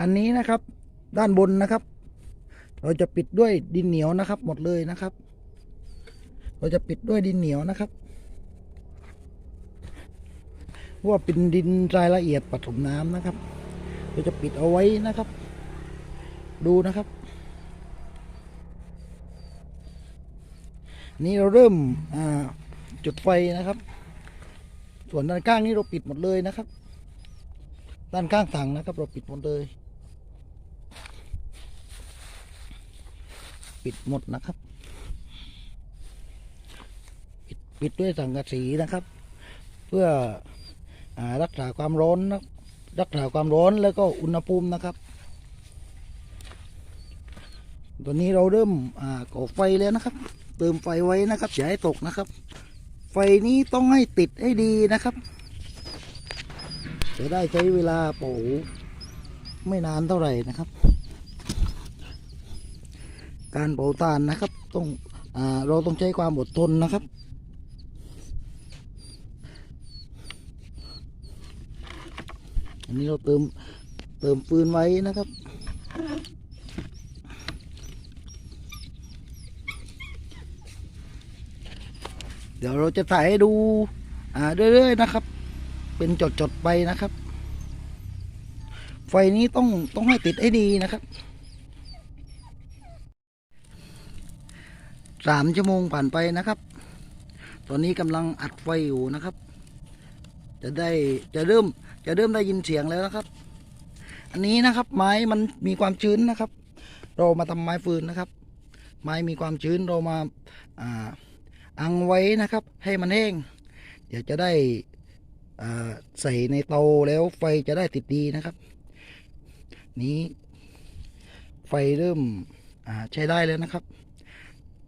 อันนี้นะครับด้านบนนะครับ เราจะปิดด้วยดินเหนียวนะครับ หมดเลยนะครับ เราจะปิดด้วยดินเหนียวนะครับว่าเป็นดินรายละเอียดผสมน้ำนะครับ เราจะปิดเอาไว้นะครับ ดูนะครับ นี่เราเริ่มจุดไฟนะครับ ส่วนด้านข้างนี้เราปิดหมดเลยนะครับ ด้านข้างถังนะครับ เราปิดหมดเลย ปิดหมดนะครับ ปิดปิดด้วยสังกะสีนะครับ เพื่ออรักษาความร้อนนะรักษาความร้อนแล้วก็อุณหภูมินะครับตอนนี้เราเริ่มก่อไฟแล้วนะครับ เติมไฟไว้นะครับอย่าให้ตกนะครับ ไฟนี้ต้องให้ติดให้ดีนะครับ จะได้ใช้เวลาโปูไม่นานเท่าไหร่นะครับ การเผาถ่านนะครับต้องอเราต้องใช้ความอดทนนะครับ อันนี้เราเติมเติมฟืนไว้นะครับเดี๋ยวเราจะถ่ายให้ดูอ่าเรื่อยๆนะครับ เป็นจดๆไปนะครับ ไฟนี้ต้องต้องให้ติดให้ดีนะครับ สามชั่วโมงผ่านไปนะครับ ตอนนี้กำลังอัดไฟอยู่นะครับ จะได้จะเริ่มจะเริ่มได้ยินเสียงแล้วนะครับ อันนี้นะครับไม้มันมีความชื้นนะครับ เรามาทำไม้ฟืนนะครับ ไม้มีความชื้นเรามาอ่าอังไว้นะครับ ให้มันแห้งเดี๋ยวจะได้อ่ใส่ในเตาแล้วไฟจะได้ติดดีนะครับ นี้ไฟเริ่มอ่าใช้ได้แล้วนะครับ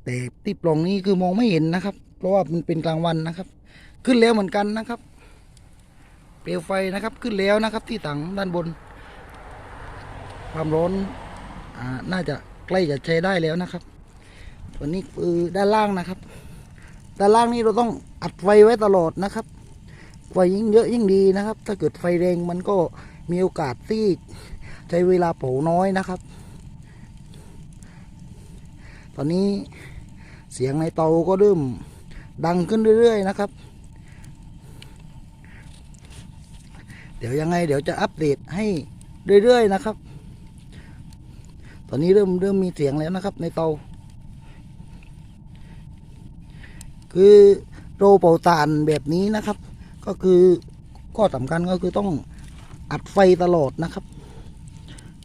แต่ที่ปล่องนี้คือมองไม่เห็นนะครับ เพราะว่ามันเป็นกลางวันนะครับ ขึ้นแล้วเหมือนกันนะครับ เปลวไฟนะครับขึ้นแล้วนะครับ ที่ถังด้านบน ความร้อนอ่าน่าจะใกล้จะใช้ได้แล้วนะครับตัวนี้คือด้านล่างนะครับ ด้านล่างนี้เราต้องอัดไฟไว้ตลอดนะครับไฟยิ่งเยอะยิ่งดีนะครับ ถ้าเกิดไฟแรงมันก็มีโอกาสที่ใช้เวลาเผาน้อยนะครับ ตอนนี้เสียงในเตาก็เริ่มดังขึ้นเรื่อยๆนะครับ เดี๋ยวยังไงเดี๋ยวจะอัปเดตให้เรื่อยๆนะครับ ตอนนี้เริ่มเริ่มมีเสียงแล้วนะครับ ในเตา คือโรเป่าตานแบบนี้นะครับ ก็คือข้อสำคัญก็คือต้องอัดไฟตลอดนะครับ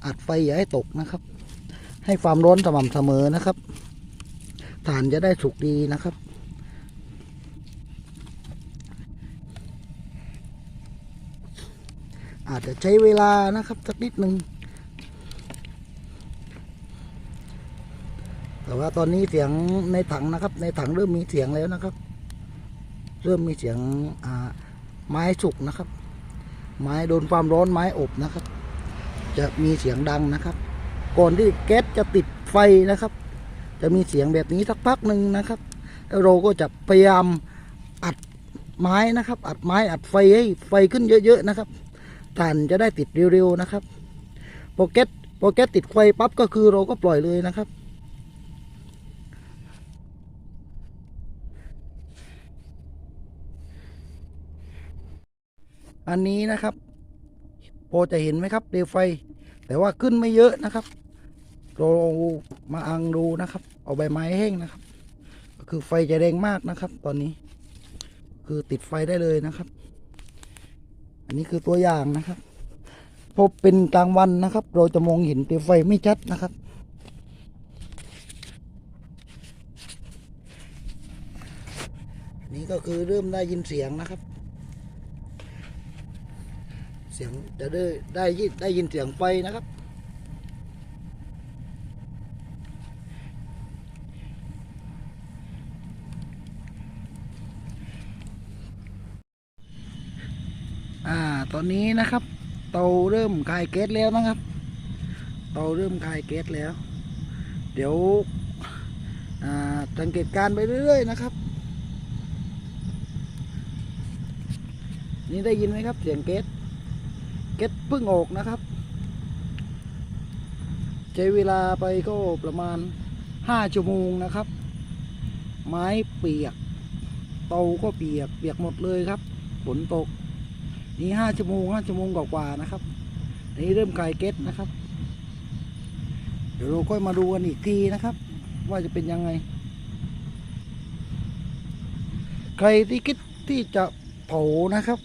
อัดไฟอย่าให้ตกนะครับ ให้ความร้อนสม่ำเสมอนะครับถ่านจะได้สุกดีนะครับ อาจจะใช้เวลานะครับสักนิดหนึ่งแต่ว่าตอนนี้เสียงในถังนะครับ ในถังเริ่มมีเสียงแล้วนะครับ เริ่มมีเสียงอ่าไม้สุกนะครับ ไม้โดนความร้อนไม้อบนะครับ จะมีเสียงดังนะครับ ก่อนที่แก๊สจะติดไฟนะครับ จะมีเสียงแบบนี้สักพักหนึ่งนะครับแล้วเราก็จะพยายามอัดไม้นะครับ อัดไม้อัดไฟให้ไฟขึ้นเยอะ ๆนะครับถ่านจะได้ติดเร็วๆนะครับพอแก๊สพอแก๊สติดไฟปั๊บก็คือเราก็ปล่อยเลยนะครับอันนี้นะครับ พอจะเห็นไหมครับเปลวไฟ แต่ว่าขึ้นไม่เยอะนะครับ เรามาอังดูนะครับ เอาใบไม้แห้งนะครับ ก็คือไฟจะแรงมากนะครับ ตอนนี้ คือติดไฟได้เลยนะครับ อันนี้คือตัวอย่างนะครับพบเป็นกลางวันนะครับ เราจะมองเห็นเปลวไฟไม่ชัดนะครับ นี่ก็คือเริ่มได้ยินเสียงนะครับ เสียงจะได้ได้ยินได้ยินเสียงไฟนะครับ อ่า ตอนนี้นะครับเตาเริ่มคายแก๊สแล้วนะครับ เตาเริ่มคายแก๊สแล้ว เดี๋ยวสังเกตการไปเรื่อยๆนะครับ นี่ได้ยินไหมครับเสียงแก๊สเก็ตเพิ่งออกนะครับใช้เวลาไปก็ประมาณห้าชั่วโมงนะครับ ไม้เปียก เตาก็เปียกเปียกหมดเลยครับฝนตก นี่ห้าชั่วโมงห้าชั่วโมงกว่าๆนะครับนี่เริ่มไกลเก็ตนะครับ เดี๋ยวเราค่อยมาดูกันอีกทีนะครับ ว่าจะเป็นยังไง ใครที่คิดที่จะเผานะครับ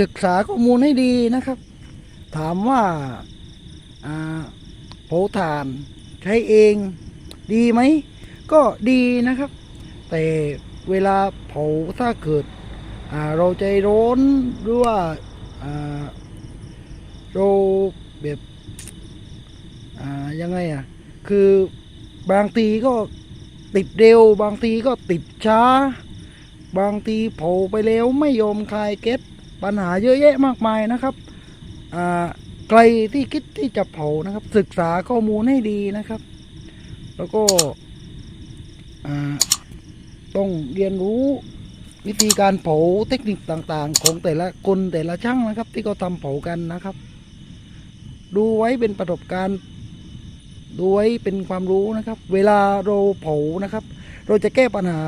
ศึกษาข้อมูลให้ดีนะครับ ถามว่าเผาถ่านใช้เองดีไหม ก็ดีนะครับ แต่เวลาเผาถ้าเกิด เราใจร้อนหรือว่าเราแบบยังไงอะ คือบางทีก็ติดเร็ว บางทีก็ติดช้า บางทีเผาไปแล้วไม่ยอมคลายเก็ตปัญหาเยอะแยะมากมายนะครับใครที่คิดที่จะเผานะครับ ศึกษาข้อมูลให้ดีนะครับ แล้วก็ต้องเรียนรู้ วิธีการเผาเทคนิคต่างๆ ของแต่ละคนแต่ละช่างนะครับ ที่เขาทำเผากันนะครับ ดูไว้เป็นประสบการณ์ดูไว้เป็นความรู้นะครับ เวลาเราเผานะครับ เราจะแก้ปัญหา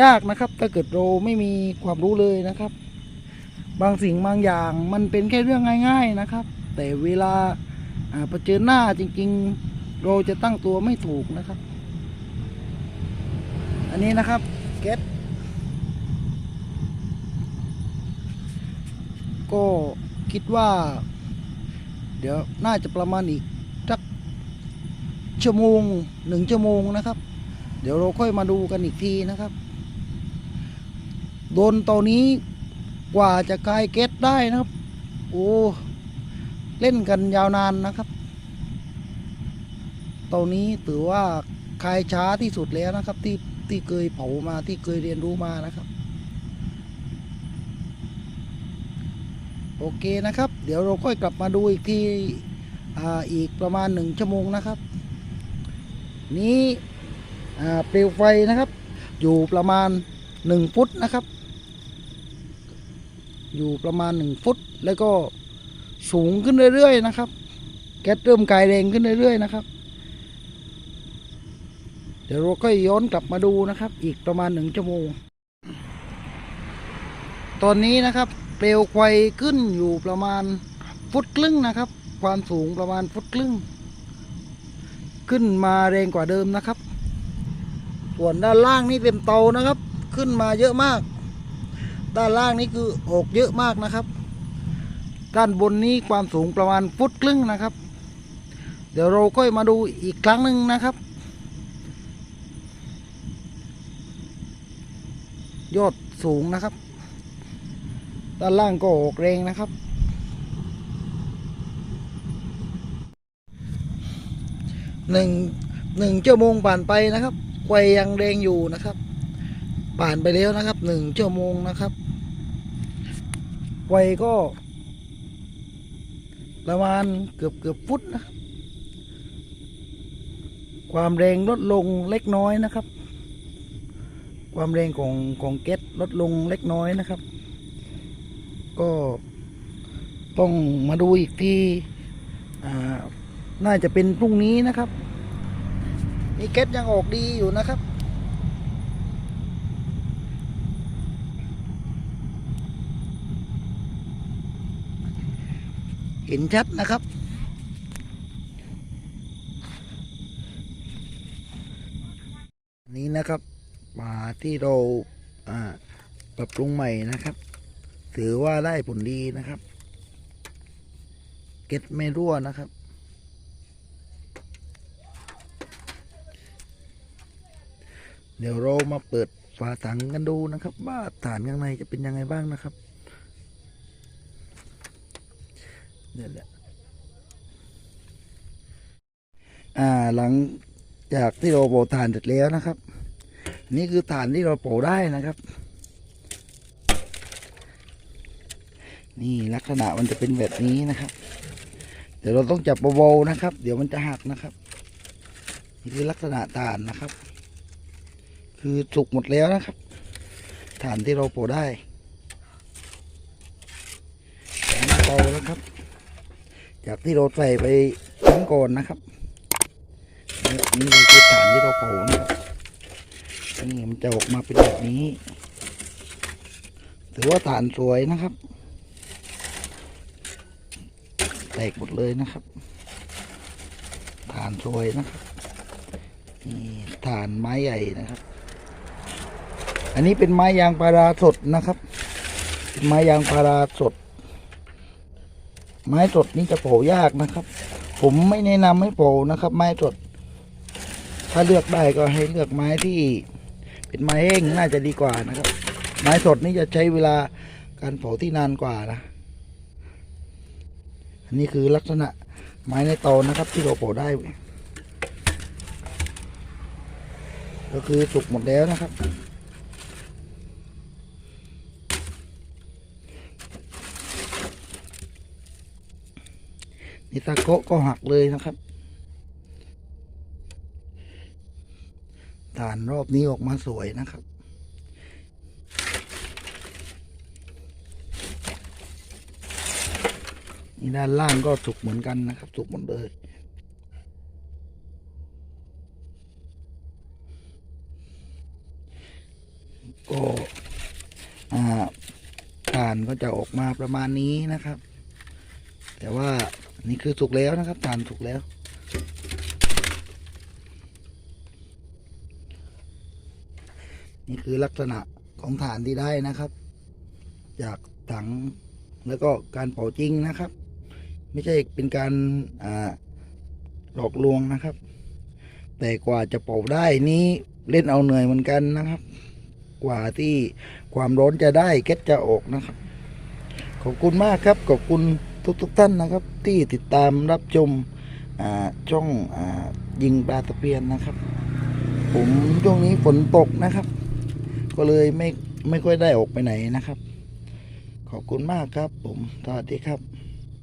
ยากนะครับ ถ้าเกิดเราไม่มีความรู้เลยนะครับ บางสิ่งบางอย่างมันเป็นแค่เรื่องง่าย ๆนะครับ แต่เวลาอ่าเผชิญหน้าจริง ๆ เราจะตั้งตัวไม่ถูกนะครับ อันนี้นะครับเก็ต ก็คิดว่า เดี๋ยวน่าจะประมาณอีกสักชั่วโมงหนึ่งชั่วโมงนะครับ เดี๋ยวเราค่อยมาดูกันอีกทีนะครับโดนตัวนี้กว่าจะกลายเก็ตได้นะครับ โอ้เล่นกันยาวนานนะครับตัวนี้ถือว่าคลายช้าที่สุดแล้วนะครับ ที่ที่เคยเผามาที่เคยเรียนรู้มานะครับ โอเคนะครับ เดี๋ยวเราค่อยกลับมาดูอีกทีออีกประมาณหนึ่งชั่วโมงนะครับ นี้เปลวไฟนะครับ อยู่ประมาณหนึ่งฟุตนะครับ อยู่ประมาณหนึ่งฟุต แล้วก็สูงขึ้นเรื่อยๆนะครับ แก๊สเริ่มกลายแรงขึ้นเรื่อยๆนะครับ เดี๋ยวเราก็ย้อนกลับมาดูนะครับ อีกประมาณหนึ่งชั่วโมง ตอนนี้นะครับ เปลวไฟขึ้นอยู่ประมาณฟุตครึ่งนะครับ ความสูงประมาณฟุตครึ่ง ขึ้นมาแรงกว่าเดิมนะครับ ส่วนด้านล่างนี่เต็มเตานะครับ ขึ้นมาเยอะมาก ด้านล่างนี่คือออกเยอะมากนะครับ ด้านบนนี้ความสูงประมาณฟุตครึ่งนะครับ เดี๋ยวเราค่อยมาดูอีกครั้งหนึ่งนะครับ ยอดสูงนะครับ ด้านล่างก็ออกแรงนะครับ หนึ่งหนึ่งชั่วโมงผ่านไปนะครับไฟยังแดงอยู่นะครับ ผ่านไปแล้วนะครับหนึ่งชั่วโมงนะครับไฟก็ ประมาณเกือบเกือบฟุตนะความแรงลดลงเล็กน้อยนะครับ ความแรงของของแก๊สลดลงเล็กน้อยนะครับ ก็ต้องมาดูอีกทีน่าจะเป็นพรุ่งนี้นะครับ นี่แก๊สยังออกดีอยู่นะครับเห็นชัดนะครับ นี่นะครับมาที่เราปรับปรุงใหม่นะครับ ถือว่าได้ผลดีนะครับ เก็ตไม่รั่วนะครับ เดี๋ยวเรามาเปิดฝาถังกันดูนะครับ ว่าฐานข้างในจะเป็นยังไงบ้างนะครับเนี่ยแหละอ่าหลังจากที่เราโปะฐานเสร็จแล้วนะครับ นี่คือฐานที่เราโปะได้นะครับ นี่ลักษณะมันจะเป็นแบบนี้นะครับ เดี๋ยวเราต้องจับเบาๆนะครับ เดี๋ยวมันจะหักนะครับ นี่คือลักษณะฐานนะครับ คือสุกหมดแล้วนะครับ ฐานที่เราโปะได้แข็งเตาแล้วครับ จากที่เราใส่ไปทั้งก่อนนะครับ นี่คือฐานที่เราเผานะครับนี่มันจะออกมาเป็นแบบนี้ ถือว่าฐานสวยนะครับ แตกหมดเลยนะครับฐานสวยนะครับนี่ฐานไม้ใหญ่นะครับ อันนี้เป็นไม้ยางพาราสดนะครับเป็นไม้ยางพาราสด ไม้สดนี่จะเผายากนะครับ ผมไม่แนะนำให้เผานะครับ ไม้สด ถ้าเลือกได้ก็ให้เลือกไม้ที่ เป็นไม้แห้งน่าจะดีกว่านะครับ ไม้สดนี่จะใช้เวลาการเผาที่นานกว่านะ อันนี้คือลักษณะไม้ในตานะครับ ที่เราเผาได้ ก็คือสุกหมดแล้วนะครับนี่ตะโกะก็หักเลยนะครับฐานรอบนี้ออกมาสวยนะครับ นี่ด้านล่างก็สุกเหมือนกันนะครับ สุกหมดเลยก็อ่าฐานก็จะออกมาประมาณนี้นะครับ แต่ว่านี่คือสุกแล้วนะครับฐานสุกแล้วนี่คือลักษณะของฐานที่ได้นะครับ จากถังแล้วก็การเผาจริงนะครับ ไม่ใช่เป็นการอ่าหลอกลวงนะครับ แต่กว่าจะเผาได้นี้เล่นเอาเหนื่อยเหมือนกันนะครับ กว่าที่ความร้อนจะได้เก็ตจะออกนะครับ ขอบคุณมากครับ ขอบคุณทุกๆท่านนะครับ ที่ติดตามรับชมอ่าช่องอายิงปลาตะเพียนนะครับ ผมช่วงนี้ฝนตกนะครับ ก็เลยไม่ไม่ค่อยได้ออกไปไหนนะครับ ขอบคุณมากครับผมสวัสดีครับ